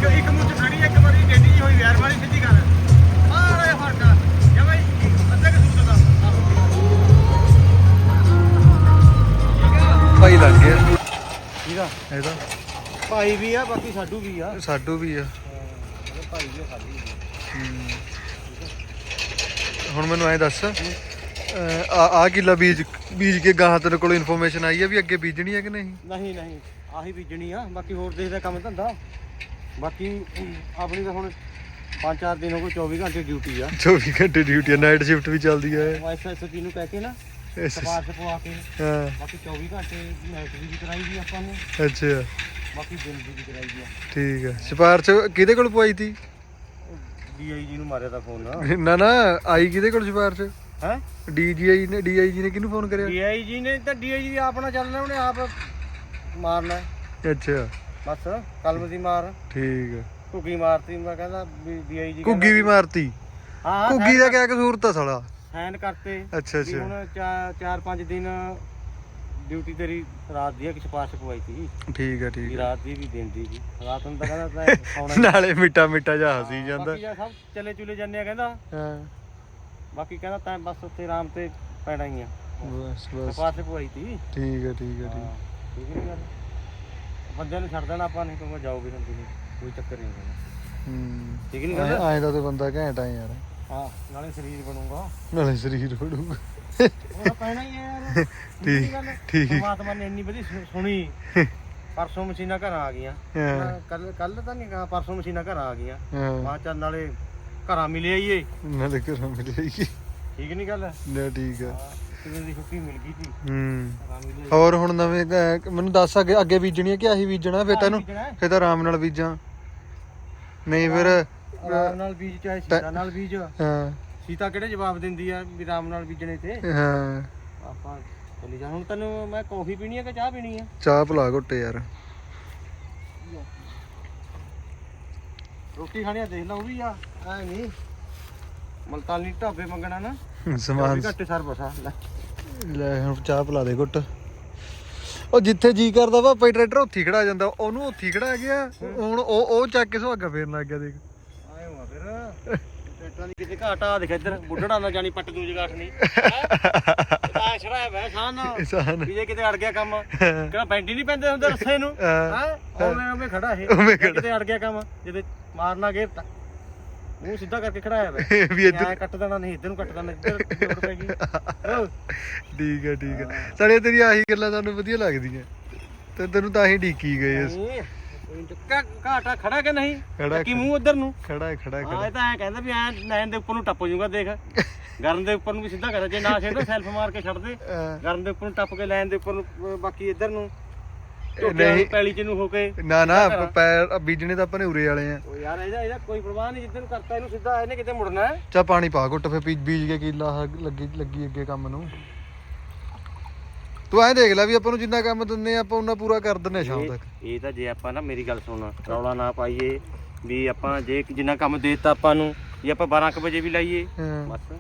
ਇੱਕ ਇੱਕ ਮੁੱਠ ਖੜੀ ਇੱਕ ਵਾਰੀ ਟੇਢੀ ਜਿਹੀ ਹੋਈ ਵੈਰ ਵਾਲੀ ਸਿੱਧੀ ਕਰ। ਆਹ ਇਹ ਫ਼ਰਕ ਆ। ਜਾਂ ਬਈ ਅੱਧੇ ਕਿ ਸੂਤ ਦਾ। ਭਾਈ ਲੱਗ ਗਿਆ। ਠੀਕ ਆ? ਇਹਦਾ ਭਾਈ ਵੀ ਆ ਬਾਕੀ ਸਾਡੂ ਵੀ ਆ। ਸਾਡੂ ਵੀ ਆ। ਭਾਈ ਵੀ ਖਾਲੀ ਹੁਣ ਮੈਨੂੰ ਐ ਦੱਸ ਅਹ ਆ ਆ ਕਿੱਲਾ ਬੀਜ ਬੀਜ ਕੇ ਗਾਹਾਂ ਤੇਰੇ ਕੋਲ ਇਨਫੋਰਮੇਸ਼ਨ ਆਈ ਆ ਵੀ ਅੱਗੇ ਬੀਜਣੀ ਹੈ ਕਿ ਨਹੀਂ? ਨਹੀਂ ਨਹੀਂ। ਆਹੀ ਬੀਜਣੀ ਆ। ਬਾਕੀ ਹੋਰ ਦੇਖਦਾ ਕੰਮ ਧੰਦਾ। ਬਾਕੀ ਆਪਣੀ ਤਾਂ ਹੁਣ 5-4 ਦਿਨ ਹੋ ਗਏ 24 ਘੰਟੇ ਡਿਊਟੀ ਆ। 24 ਘੰਟੇ ਡਿਊਟੀ ਆ ਨਾਈਟ ਸ਼ਿਫਟ ਵੀ ਚੱਲਦੀ ਹੈ ਐਸਐਸਪੀ ਨੂੰ ਕਹਿ ਕੇ ਨਾ ਸਪਾਰਸ਼ ਪਵਾ ਕੇ ਹਾਂ। ਬਾਕੀ 24 ਘੰਟੇ ਨਾਈਟ ਵੀ ਕਰਾਈ ਦੀ ਆਪਾਂ ਨੇ। ਅੱਛਾ। ਬਾਕੀ ਦਿਨ ਦੀ ਵੀ ਕਰਾਈ ਦੀ ਆ। ਠੀਕ ਹੈ ਸਿਫਾਰਸ਼ ਕਿਹਦੇ ਕੋਲ ਪਵਾਈ ਤੀ? ਡੀਆਈਜੀ ਨੂੰ ਮਾਰਿਆ ਤਾਂ ਫੋਨ ਨਾ ਨਾ ਆਈ ਕਿਹਦੇ ਕੋਲ ਸਿਫਾਰਸ਼? ਹੈ? ਡੀਜੀਆਈ ਨੇ ਡੀਆਈਜੀ ਨੇ ਕਿਹਨੂੰ ਫੋਨ ਕਰਿਆ? ਡੀਆਈਜੀ ਨੇ ਤਾਂ ਡੀਆਈਜੀ ਆਪਣਾ ਚੱਲਣਾ ਉਹਨੇ ਆਪ ਮਾਰਨਾ। ਅੱਛਾ। ਬਸ ਕਲਮ ਦੀ ਮਾਰ। ਠੀਕ ਹੈ। ਘੁੱਗੀ ਮਾਰਤੀ ਮੈਂ ਕਹਿੰਦਾ ਵੀ ਡੀਆਈਜੀ ਘੁੱਗੀ ਵੀ ਮਾਰਤੀ? ਹਾਂ ਘੁੱਗੀ ਦਾ ਕਿਆ ਕਸੂਰ ਤਾ ਸਾਲਾ? ਸਾਈਨ ਕਰਤੇ। ਅੱਛਾ ਅੱਛਾ। ਹੁਣ 4-5 ਦਿਨ ਡਿਊਟੀ ਤੇਰੀ ਰਾਤ ਦੀ ਆ ਕਿ ਸਪਾਰਸ਼ ਪਵਾਈ ਸੀ। ਠੀਕ ਆ ਠੀਕ ਆ ਰਾਤ ਦੀ ਵੀ ਦਿਨ ਦੀ ਵੀ। ਰਾਤ ਨੂੰ ਤਾਂ ਕਹਿੰਦਾ ਹੀ। ਨਾਲੇ ਮਿੱਟਾ ਮਿੱਟਾ ਜਾ ਹਸੀ ਜਾਂਦਾ। ਬਾਕੀ ਸਭ ਚਲੇ ਚੁਲੇ ਜਾਂਦੇ ਆ ਕਹਿੰਦਾ। ਹਾਂ। ਬਾਕੀ ਕਹਿੰਦਾ ਤਾਂ ਬਸ ਉੱਥੇ ਆਰਾਮ ਤੇ ਪੈਣਾ ਹੀ ਆ। ਬਸ ਬਸ। ਸਪਾਰਸ਼ ਪਵਾਈ ਸੀ। ਠੀਕ ਆ ਠੀਕ ਹਾਂ, ਠੀਕ। ਨਹੀਂ ਬੰਦਿਆਂ ਨੂੰ ਛੱਡ ਦੇਣਾ ਆਪਾਂ ਨਹੀਂ ਕਹੂੰਗਾ ਜਾਓ ਵੀ ਹੁੰਦੀ ਨਹੀਂ ਕੋਈ ਚੱਕਰ ਨਹੀਂ ਹੈਗਾ। ਹੂੰ। ਠੀਕ ਨਹੀਂ ਗੱਲ? ਐਂ ਦਾ ਤੇ ਬੰਦਾ ਘੈਂਟ ਆ ਯਾਰ। ਹਾਂ ਨਾਲੇ ਸਰੀਰ ਬਣੂਗਾ। ਨਾਲੇ ਸਰੀਰ ਹੋੜੂਗਾ ਉਹ ਪੈਣਾ ਹੀ ਆ ਯਾਰ। ਠੀਕ, ਠੀਕ। ਪਰਮਾਤਮਾ ਨੇ ਇੰਨੀ ਵਧੀਆ ਸੁ- ਸੁਣੀ। ਪਰਸੋਂ ਮਸ਼ੀਨਾਂ ਘਰਾਂ ਆ ਗਈਆਂ। ਹਾਂ। ਕੱਲ ਕੱਲ ਤਾਂ ਨਹੀਂ ਕਹਾ ਪਰਸੋਂ ਮਸ਼ੀਨਾਂ ਘਰਾਂ ਆ ਗਈਆਂ। ਹਾਂ। ਮਾ ਚੱਲ ਨਾਲੇ ਘਰਾਂ ਮਿਲੇ ਆਈਏ। ਨਾਲੇ ਘਰੋਂ ਮਿਲੇਗੀ ਠੀਕ ਨਹੀਂ ਗੱਲ? ਨਾ ਠੀਕ ਆ। ਹਾਂ, ਕਿਤੇ ਦੀ ਛੁੱਟੀ ਮਿਲ ਗਈ ਸੀ। ਹੂੰ। ਘਰਾਂ ਮਿਲੇ ਹੋਰ ਹੁਣ ਨਵੇਂ ਅਹ, ਮੈਨੂੰ ਦੱਸ ਅੱਗੇ ਅੱਗੇ ਬੀਜਣੀ ਹੈ ਕਿ ਆਹੀ ਬੀਜਣਾ? ਫਿਰ ਤੈਨੂੰ ਬੀਜਣਾ। ਹੈ। ਫਿਰ ਤਾਂ ਆਰਾਮ ਨਾਲ ਬੀਜਾਂ। ਨਹੀਂ ਫਿਰ ਆਰਾਮ ਨਾਲ ਬੀਜ ਚਾਹੇ ਸੀਤਾ ਨਾਲ ਬੀਜ। ਹਾਂ। ਸੀਤਾ ਕਿਹੜੇ ਜਵਾਬ ਦਿੰਦੀ ਆ ਵੀ ਆਰਾਮ ਨਾਲ ਬੀਜਣੇ ਤੇ? ਹਾਂ। ਆਪਾਂ ਚਲੀ ਜਾ। ਹੁਣ ਤੈਨੂੰ ਮੈਂ ਕੌਫੀ ਪੀਣੀ ਆ ਕਿ ਚਾਹ ਪੀਣੀ ਆ? ਚਾਹ ਭਲਾ ਘੁੱਟੇ ਯਾਰ। ਰੋਟੀ ਖਾਣੀ ਆ ਦੇਖ ਲਾ ਉਹ ਵੀ ਆ। ਐ ਨਹੀਂ। ਮਲਤਾਨੀ ਢਾਬੇ ਮੰਗਣਾ ਨਾ। ਸਮਾਨ ਘੱਟੇ ਸਰ ਬਸਾ ਲੈ। ਲੈ ਹੁਣ ਚਾਹ ਭਲਾ ਦੇ ਘੁੱਟ। ਉਹ ਜਿੱਥੇ ਜੀ ਕਰਦਾ ਵਾ ਪਈ ਟਰੈਕਟਰ ਉੱਥੇ ਖੜਾ ਜਾਂਦਾ। ਉਹਨੂੰ ਉੱਥੇ ਖੜਾ ਗਿਆ ਹੁਣ ਉਹ ਉਹ ਚੱਕ ਕੇ ਸੁਹਾਗਾ ਫੇਰਨ ਲੱਗ ਗਿਆ ਦੇਖ। ਆਏ ਹੋਆ ਫਿਰ। ਟਰੈਕਟਰਾਂ ਦੀ ਕਿਤੇ ਘਾਟਾ ਦੇਖ ਇੱਧਰ। ਬੁੱਢੜਾ ਨਾ ਜਾਣੀ ਪੱਟ ਦੂਜ ਗਾਠ ਨਹੀਂ। ਆ ਸ਼ਰਾਬ ਹੈ ਖਾਨ ਇਨਸਾਨ ਵੀ ਜੇ ਕਿਤੇ ਅੜ ਗਿਆ ਕੰਮ। ਕਿਹੜਾ ਬੈਂਡੀ ਨਹੀਂ ਪੈਂਦੇ ਹੁੰਦੇ ਰੱਸੇ ਨੂੰ। ਹਾਂ। ਹੈ। ਉਹਨੇ ਉਹਨੇ ਖੜਾ ਇਹ। ਉਵੇਂ ਜੇ ਕਿਤੇ ਅੜ ਗਿਆ ਕੰਮ। ਜਿਹਦੇ ਮਾਰਨਾ ਗੇਰ ਤਾਂ ਮੂੰਹ ਸਿੱਧਾ ਕਰਕੇ ਖੜਾਇਆ ਵੇ। ਵੀ ਇੱਧਰ ਐ ਕੱਟ ਦੇਣਾ ਨਹੀਂ ਇੱਧਰ ਨੂੰ ਕੱਟ ਦੇਣਾ ਇੱਧਰ ਜੋੜ ਪੈ ਗਈ। ਠੀਕ ਹੈ ਠੀਕ ਹੈ ਸਾਲੇ ਤੇਰੀ ਆਹੀ ਗੱਲਾਂ ਸਾਨੂੰ ਵਧੀਆ ਲੱਗਦੀਆਂ। ਤੇ ਤੈਨੂੰ ਤਾਂ ਹੀ ਢੀਕੀ ਗਏ ਘਾਟਾ ਖੜਾ ਕਿ ਨਹੀਂ? ਕੀ ਮੂੰਹ ਉਧਰ ਨੂੰ। ਖੜਾ ਹੈ, ਖੜਾ ਹੈ, ਹਾਂ ਖੜਾ। ਇਹ ਤਾਂ ਐ ਕਹਿੰਦਾ ਵੀ ਐ ਲਾਈਨ ਦੇ ਉੱਪਰ ਨੂੰ ਟੱਪ ਜਾਊਗਾ ਦੇਖ। ਗਰਨ ਦੇ ਉੱਪਰ ਨੂੰ ਵੀ ਸਿੱਧਾ ਕਰ ਜੇ ਨਾ ਛੇੜੋ ਸੈਲਫ ਮਾਰ ਕੇ ਛੱਡ ਦੇ। ਗਰਨ ਦੇ ਉੱਪਰ ਨੂੰ ਟੱਪ ਕੇ ਲਾਈਨ ਦੇ ਉੱਪਰ ਨੂੰ ਬਾਕੀ ਇੱਧਰ ਨੂੰ। ਨਹੀਂ। ਪੈਲੀ ਚ ਨੂੰ ਹੋ ਕੇ ਨਾ ਨਾ ਪੈਰ ਬੀਜਣੇ ਤਾਂ ਆਪਾਂ ਨੇ ਉਰੇ ਵਾਲੇ ਆ। ਉਹ ਯਾਰ ਇਹਦਾ ਇਹਦਾ ਕੋਈ ਪ੍ਰਵਾਹ ਨਹੀਂ ਜਿੱਦਨ ਕਰਤਾ ਇਹਨੂੰ ਸਿੱਧਾ ਇਹਨੇ ਕਿਤੇ ਮੁੜਨਾ ਹੈ? ਚਾ ਪਾਣੀ ਪਾ ਘੁੱਟ ਫੇ ਬੀਜ ਕੇ ਕੀਲਾ ਲੱਗੀ ਲੱਗੀ ਅੱਗੇ ਕੰਮ ਨੂੰ। ਤੂੰ ਐਂ ਦੇਖ ਲੈ ਵੀ ਆਪਾਂ ਨੂੰ ਜਿੰਨਾ ਕੰਮ ਦਿੰਦੇ ਆ ਆਪਾਂ ਉਹਨਾਂ ਪੂਰਾ ਕਰ ਦਿੰਨੇ ਸ਼ਾਮ ਤੱਕ। ਇਹ ਤਾਂ ਜੇ ਆਪਾਂ ਨਾ ਮੇਰੀ ਗੱਲ ਸੁਣ ਰੌਲਾ ਨਾ ਪਾਈਏ ਵੀ ਆਪਾਂ ਜੇ ਜਿੰਨਾ ਕੰਮ ਦਿੱਤਾ ਆਪਾਂ ਨੂੰ ਜੇ ਆਪਾਂ 12 ਕੁ ਵਜੇ ਵੀ ਲਾਈਏ। ਬਸ।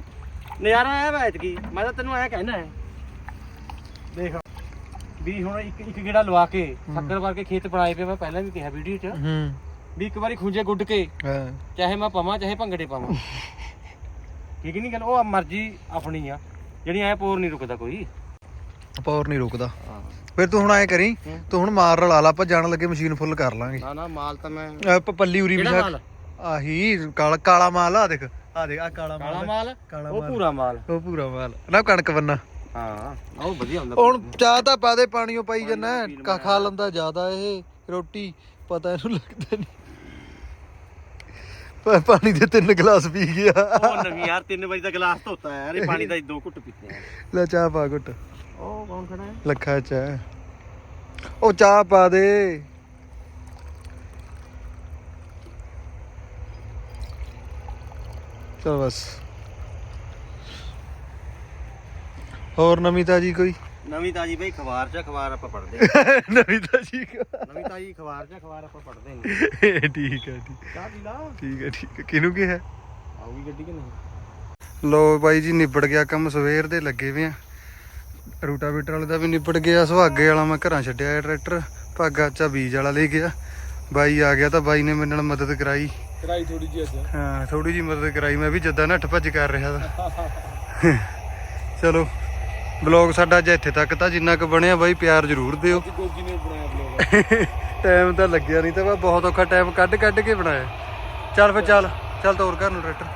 ਨਜ਼ਾਰਾ ਆਇਆ ਵੈਤ ਕੀ ਮੈਂ ਤਾਂ ਤੈਨੂੰ ਐ ਕਹਿਣਾ ਹੈ। ਦੇਖ। ਵੀ ਹੁਣ ਇੱਕ ਇੱਕ ਗੇੜਾ ਲਵਾ ਕੇ ਸ਼ੱਕਰ ਵਰ ਕੇ ਖੇਤ ਬਣਾਏ ਪਏ ਮੈਂ ਪਹਿਲਾਂ ਵੀ ਕਿਹਾ ਵੀਡੀਓ 'ਚ। ਹੂੰ। ਵੀ ਇੱਕ ਵਾਰੀ ਖੁੰਝੇ ਗੁੱਡ ਕੇ ਹਾਂ। ਚਾਹੇ ਮੈਂ ਪਵਾਂ ਚਾਹੇ ਭੰਗੜੇ ਪਾਵਾਂ। ਠੀਕ ਨਹੀਂ ਗੱਲ ਉਹ ਮਰਜ਼ੀ ਆਪਣੀ ਆ। ਜਿਹੜੀ ਐ ਪੋਰ ਨਹੀਂ ਰੁਕਦਾ ਕੋਈ। ਪੌਰ ਨਹੀਂ ਰੁਕਦਾ। ਫਿਰ ਤੂੰ ਹੁਣ ਐਂ ਕਰੀ ਹੂੰ। ਤੂੰ ਹੁਣ ਮਾਰ ਰਲਾ ਲਾ ਆਪਾਂ ਜਾਣ ਲੱਗੇ ਮਸ਼ੀਨ ਫੁੱਲ ਕਰ ਲਾਂਗੇ। ਨਾ ਨਾ ਮਾਲ ਤਾਂ ਮੈਂ ਅਹ ਪ- ਪੱਲੀ ਉਰੀ ਕਿਹੜਾ ਮਾਲ? ਆਹੀ ਕਾਲਾ ਕਾਲਾ ਮਾਲ ਆ ਦੇਖ। ਆ ਦੇਖ ਆ ਕਾਲਾ ਕਾਲਾ ਮਾਲ? ਮਾਲ ਕਾਲਾ ਉਹ ਮਾਲ। ਪੂਰਾ ਮਾਲ। ਉਹ ਪੂਰਾ ਮਾਲ। ਨਾ ਕਣਕ ਬੰਨਾ। ਹਾਂ। ਉਹ ਵਧੀਆ ਹੁੰਦਾ ਹੁਣ ਚਾਹ ਤਾਂ ਪਾ ਦੇ ਪਾਣੀ ਉਹ ਪਾਈ ਜੰਨਾ ਕਾ ਖਾ ਲੈਂਦਾ ਜ਼ਿਆਦਾ ਇਹ ਰੋਟੀ ਪਤਾ ਇਹਨੂੰ ਲੱਗਦਾ ਨਹੀਂ ਪਾ- ਪਾਣੀ ਦੇ ਤਿੰਨ ਗਲਾਸ ਪੀ ਗਿਆ। ਉਹ ਨਵੀਂ ਯਾਰ 3 ਵਜੇ ਦਾ ਗਲਾਸ ਧੋਤਾ ਯਾਰ ਇਹ ਪਾਣੀ ਦਾ ਦੋ ਘੁੱਟ ਪੀਤੇ ਆ। ਲੈ ਚਾਹ ਪਾ ਘੁੱਟ। ਉਹ ਕੌਣ ਖੜਾ ਹੈ? ਲੱਖਾ ਚਾਹ ਉਹ ਚਾਹ ਪਾ ਦੇ। ਚਲ ਬਸ। ਹੋਰ ਨਵੀਂ ਤਾਜੀ ਕੋਈ? ਨਵੀਂ ਤਾਜੀ ਬਈ ਅਖਬਾਰ 'ਚ ਅਖਬਾਰ ਆਪਾਂ ਪੜ੍ਹਦੇ ਨਵੀਂ ਤਾਜੀ ਨਵੀਂ ਤਾਜੀ ਅਖਬਾਰ 'ਚ ਅਖਬਾਰ ਆਪਾਂ ਪੜ੍ਹਦੇ ਨਹੀਂ ਠੀਕ ਹੈ ਠੀਕ ਚਾਹ ਪੀ ਲਾ। ਠੀਕ ਹੈ ਠੀਕ ਹੈ। ਕਿਹਨੂੰ ਕੀ ਹੈ ਆਊਗੀ ਗੱਡੀ ਕਿ ਨਹੀਂ? ਲੋ ਬਾਈ ਜੀ ਨਿਬੜ ਗਿਆ ਕੰਮ ਸਵੇਰ ਦੇ ਲੱਗੇ ਵੇ ਆ। ਰੂਟਾਵੀਟਰ ਵਾਲੇ ਦਾ ਵੀ ਨਿਬੜ ਗਿਆ ਸੁਹਾਗੇ ਵਾਲਾ ਮੈਂ ਘਰਾਂ ਛੱਡਿਆ ਹੈ ਟਰੈਕਟਰ। ਭਾਗਾ ਚਾ ਬੀਜ ਵਾਲਾ ਲੈ ਗਿਆ। ਬਾਈ ਆ ਗਿਆ ਤਾਂ ਬਾਈ ਨੇ ਮੇਰੇ ਨਾਲ ਮਦਦ ਕਰਾਈ। ਕਰਾਈ ਥੋੜੀ ਜਿਹੀ ਅੱਜ। ਹਾਂ ਥੋੜੀ ਜੀ ਮਦਦ ਕਰਾਈ। ਮੈਂ ਵੀ ਜਦਾਂ ਨੱਠ ਭੱਜ ਕਰ ਰਿਹਾ ਤਾਂ ਚਲੋ। ਬਲੌਗ ਸਾਡਾ ਅੱਜ ਇੱਥੇ ਤੱਕ ਤਾਂ ਜਿੰਨਾ ਕੁ ਬਣਿਆ ਬਾਈ ਪਿਆਰ ਜ਼ਰੂਰ ਦਿਓ। ਗੋਗੀ ਨੇ ਬਣਾਇਆ ਬਲੌਗ ਟਾਈਮ ਤਾਂ ਲੱਗਿਆ ਨਹੀਂ ਤਾਂ ਮੈਂ ਬਹੁਤ ਔਖਾ ਟਾਈਮ ਕੱਢ ਕੱਢ ਕੇ ਬਣਾਇਆ। ਚੱਲ ਫਿਰ ਚੱਲ ਚੱਲ ਤੋਰ ਘਰ ਨੂੰ ਟਰੈਕਟਰ।